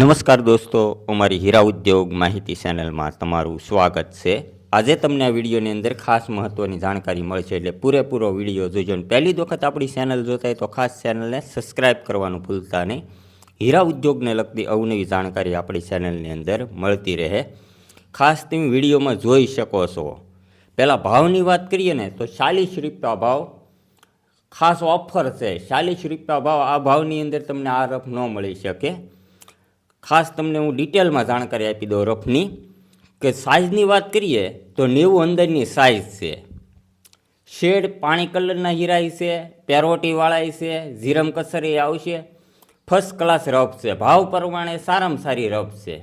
નમસ્કાર દોસ્તો, અમારી હીરા ઉદ્યોગ માહિતી ચેનલમાં તમારું સ્વાગત છે. આજે તમને આ વિડીયોની અંદર ખાસ મહત્ત્વની જાણકારી મળશે એટલે પૂરેપૂરો વીડિયો જોજો પહેલી વખત આપણી ચેનલ જોતા તો ખાસ ચેનલને સબસ્ક્રાઈબ કરવાનું ભૂલતા નહીં. હીરા ઉદ્યોગને લગતી અવનવી જાણકારી આપણી ચેનલની અંદર મળતી રહે. ખાસ તમે વિડીયોમાં જોઈ શકો છો. પહેલાં ભાવની વાત કરીએ ને, તો ચાલીસ રૂપિયા ભાવ ખાસ ઓફર છે. ચાલીસ રૂપિયા ભાવ આ ભાવની અંદર તમને આ રફ ન મળી શકે. ખાસ તમને હું ડિટેલમાં જાણકારી આપી દઉં રફની, કે સાઇઝની વાત કરીએ તો નેવું અંદરની સાઇઝ છે. શેડ પાણી કલરના હીરા છે પેરોટીવાળા છે, ઝીરમ કસરી આવશે. ફર્સ્ટ ક્લાસ રફ છે. ભાવ પ્રમાણે સારામાં સારી રફ છે.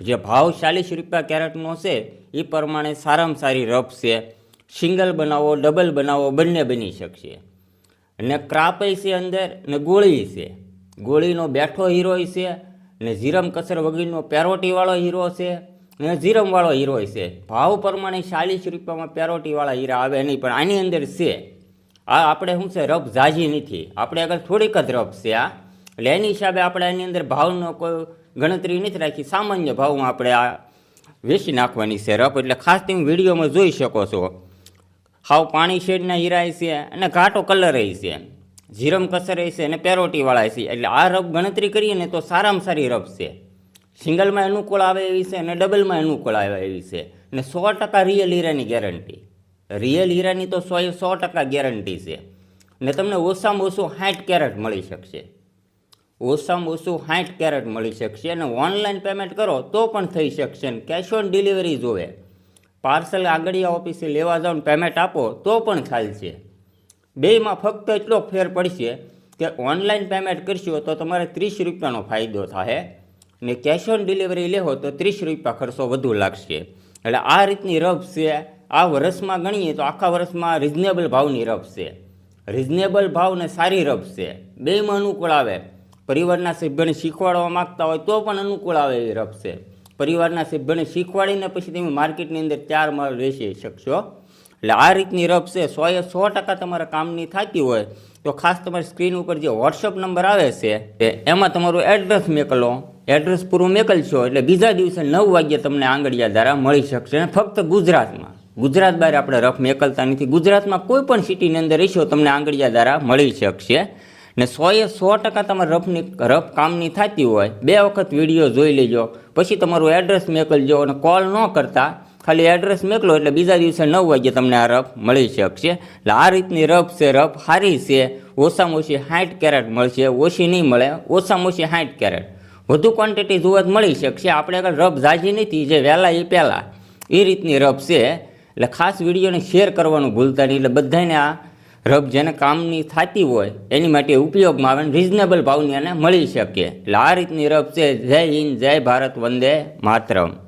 જે ભાવ ચાલીસ રૂપિયા કેરેટનો છે, એ પ્રમાણે સારામાં સારી રફ છે. સિંગલ બનાવો ડબલ બનાવો, બંને બની શકશે. અને ક્રાપય છે અંદર, ને ગોળી છે. ગોળીનો બેઠો હીરો છે ને ઝીરમ કસર વગરનો પેરોટીવાળો હીરો છે ને ઝીરમવાળો હીરો છે. ભાવ પ્રમાણે ચાલીસ રૂપિયામાં પેરોટીવાળા હીરા આવે નહીં, પણ આની અંદર છે. આ આપણે શું છે રફ ઝાઝી નથી. આપણે આગળ થોડીક જ રફ છે, આ. એટલે એની હિસાબે આપણે એની અંદર ભાવનો કોઈ ગણતરી નથી રાખી. સામાન્ય ભાવમાં આપણે આ વેચી નાખવાની છે રફ એટલે ખાસ તમે વિડીયોમાં જોઈ શકો છો. હાવ પાણી શેડના હીરા છે અને ઘાટો કલર છે. ઝીરમ કસર છે અને પેરોટીવાળા છે. એટલે આ રફ ગણતરી કરીએ ને તો સારામાં સારી રફ છે. સિંગલમાં અનુકૂળ આવે એવી છે અને ડબલમાં અનુકૂળ આવે એવી છે. અને સો ટકા રિયલ હીરાની ગેરંટી. રિયલ હીરાની તો સો સો ટકા ગેરંટી છે. ને તમને ઓછામાં ઓછું સાઠ કેરેટ મળી શકશે. ઓછામાં ઓછું સાઠ કેરેટ મળી શકશે અને ઓનલાઈન પેમેન્ટ કરો તો પણ થઈ શકશે ને કેશ ઓન ડિલિવરી જોવે. પાર્સલ આગળિયા ઓફિસે લેવા જાઓ ને પેમેન્ટ આપો તો પણ ચાલશે બેયમાં ફક્ત એટલો ફેર પડશે કે ઓનલાઈન પેમેન્ટ કરશો તો તમારે ત્રીસ રૂપિયાનો ફાયદો થાય ને કેશ ઓન ડિલિવરી લેવો તો ત્રીસ રૂપિયા ખર્ચો વધુ લાગશે. એટલે આ રીતની રફ છે. આ વર્ષમાં ગણીએ તો આખા વર્ષમાં રિઝનેબલ ભાવની રફ છે. રિઝનેબલ ભાવ ને સારી રફ છે. બેયમાં અનુકૂળ આવે. પરિવારના સભ્યને શીખવાડવા માગતા હોય તો પણ અનુકૂળ આવે એવી રફ છે. પરિવારના સભ્યને શીખવાડીને પછી તમે માર્કેટની અંદર ચાર માલ વેચી શકશો. એટલે આ રીતની રફ છે, સો એ સો ટકા તમારા કામની થતી હોય, તો ખાસ તમારી સ્ક્રીન ઉપર જે વોટ્સઅપ નંબર આવે છે એમાં તમારું એડ્રેસ મેકલો. એડ્રેસ પૂરું મેકલશો, એટલે બીજા દિવસે નવ વાગ્યે તમને આંગળિયા દ્વારા મળી શકશે. અને ફક્ત ગુજરાતમાં, ગુજરાત બહાર આપણે રફ મેકલતા નથી. ગુજરાતમાં કોઈ પણ સિટીની અંદર રહીશો, તમને આંગળિયા દ્વારા મળી શકશે. ને સો એ સો ટકા તમારે રફની, રફ કામની થતી હોય, બે વખત વીડિયો જોઈ લેજો, પછી તમારું એડ્રેસ મેકલજો અને કોલ ન કરતા ખાલી એડ્રેસ મેકલો એટલે બીજા દિવસે નવ વાગ્યે તમને આ રફ મળી શકશે. એટલે આ રીતની રફ છે, રફ સારી છે. ઓછામાં ઓછી સાઠ કેરેટ મળશે. ઓછી નહીં મળે, ઓછામાં ઓછી સાઠ કેરેટ. વધુ ક્વોન્ટિટી જોવા મળી શકશે. આપણે આગળ રફ ઝાઝી નથી, જે વહેલા એ પહેલાં. એ રીતની રફ છે. એટલે ખાસ વિડીયોને શેર કરવાનું ભૂલતા નહીં. એટલે બધાને આ રફ જેને કામની થતી હોય, એની માટે ઉપયોગમાં આવે રિઝનેબલ ભાવની એને મળી શકે. એટલે આ રીતની રફ છે. જય હિન્દ, જય ભારત, વંદે માતરમ.